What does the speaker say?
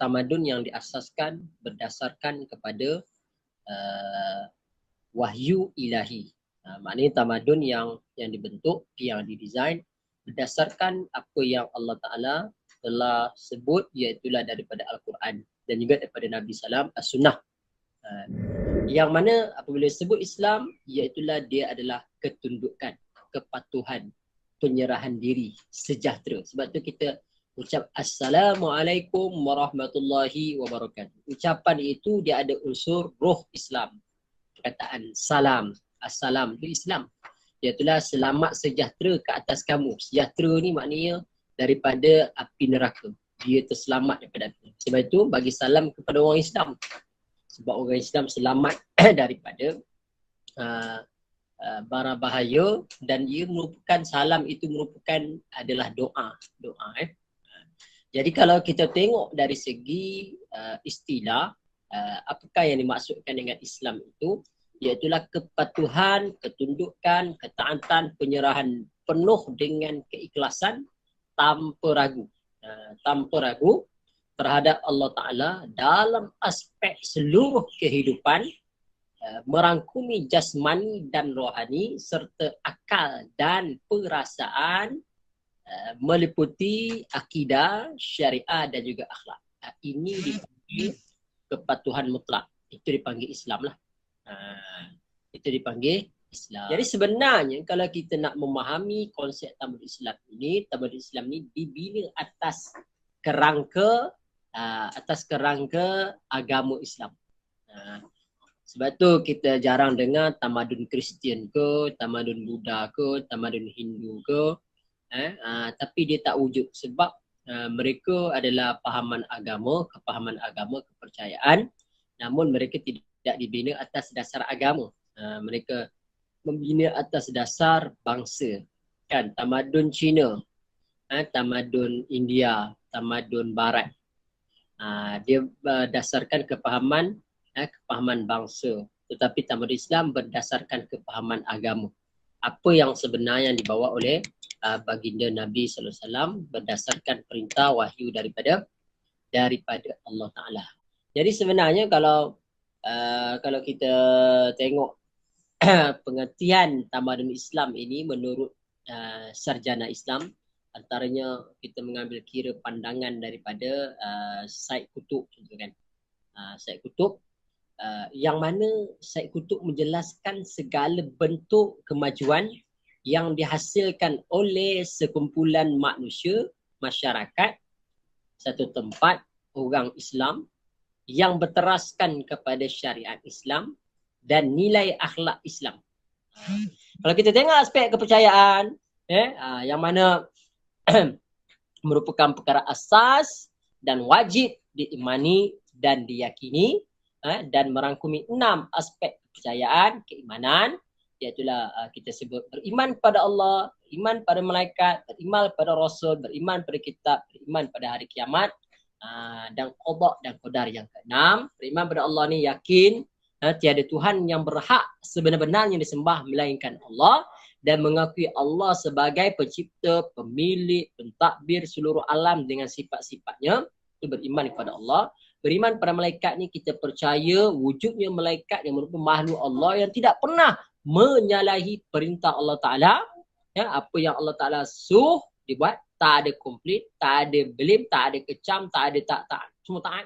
tamadun yang diasaskan berdasarkan kepada uh, wahyu ilahi. Uh, maknanya tamadun yang yang dibentuk, yang didesain berdasarkan apa yang Allah Taala telah sebut iaitu daripada Al-Quran dan juga daripada Nabi Sallam As-Sunnah. Uh, yang mana apabila sebut Islam iaitu dia adalah ketundukan, kepatuhan, penyerahan diri, sejahtera. Sebab tu kita ucap Assalamualaikum warahmatullahi wabarakatuh. Ucapan itu dia ada unsur roh Islam. Perkataan salam, assalam itu Islam. Iaitulah selamat sejahtera ke atas kamu. Sejahtera ni maknanya daripada api neraka. Dia terselamat daripada api. Sebab itu bagi salam kepada orang Islam. Sebab orang Islam selamat daripada uh, uh, bara bahaya dan ia merupakan salam itu merupakan adalah doa. Doa eh. Jadi kalau kita tengok dari segi uh, istilah, uh, apakah yang dimaksudkan dengan Islam itu? Iaitulah kepatuhan, ketundukan, ketaatan, penyerahan penuh dengan keikhlasan tanpa ragu. Uh, tanpa ragu terhadap Allah Ta'ala dalam aspek seluruh kehidupan uh, merangkumi jasmani dan rohani serta akal dan perasaan Eh, meliputi akidah, syariah dan juga akhlak. Uh, ini dipanggil kepatuhan mutlak. Itu dipanggil Islam lah. Uh, itu dipanggil Islam. Jadi sebenarnya kalau kita nak memahami konsep tamadun Islam ini, tamadun Islam ini dibina atas kerangka uh, atas kerangka agama Islam. Uh, sebab tu kita jarang dengar tamadun Kristian ke, tamadun Buddha ke, tamadun Hindu ke, eh, uh, tapi dia tak wujud sebab uh, mereka adalah pahaman agama, kepahaman agama, kepercayaan namun mereka tidak dibina atas dasar agama. Uh, mereka membina atas dasar bangsa. Kan tamadun Cina, eh, tamadun India, tamadun barat. Uh, dia berdasarkan kepahaman eh, kepahaman bangsa tetapi tamadun Islam berdasarkan kepahaman agama. Apa yang sebenarnya yang dibawa oleh uh, baginda Nabi sallallahu alaihi wasallam berdasarkan perintah wahyu daripada daripada Allah Taala. Jadi sebenarnya kalau uh, kalau kita tengok pengertian tamadun Islam ini menurut uh, sarjana Islam antaranya kita mengambil kira pandangan daripada uh, Said Kutub contoh kan. Uh, Said Kutub uh, yang mana Said Kutub menjelaskan segala bentuk kemajuan yang dihasilkan oleh sekumpulan manusia, masyarakat, satu tempat orang Islam yang berteraskan kepada syariat Islam dan nilai akhlak Islam. Kalau kita tengok aspek kepercayaan, eh, ah, yang mana merupakan perkara asas dan wajib diimani dan diyakini eh, dan merangkumi enam aspek kepercayaan, keimanan, iaitulah uh, kita sebut beriman pada Allah, iman pada malaikat, beriman pada rasul, beriman pada kitab, beriman pada hari kiamat uh, dan qada dan qadar yang keenam. Beriman pada Allah ni yakin uh, tiada Tuhan yang berhak sebenar-benarnya disembah melainkan Allah dan mengakui Allah sebagai pencipta, pemilik, pentadbir seluruh alam dengan sifat-sifatnya. Itu beriman kepada Allah. Beriman pada malaikat ni kita percaya wujudnya malaikat yang merupakan makhluk Allah yang tidak pernah menyalahi perintah Allah Ta'ala. Ya, apa yang Allah Ta'ala suruh dibuat tak ada komplit, tak ada belim, tak ada kecam, tak ada tak tak. Semua taat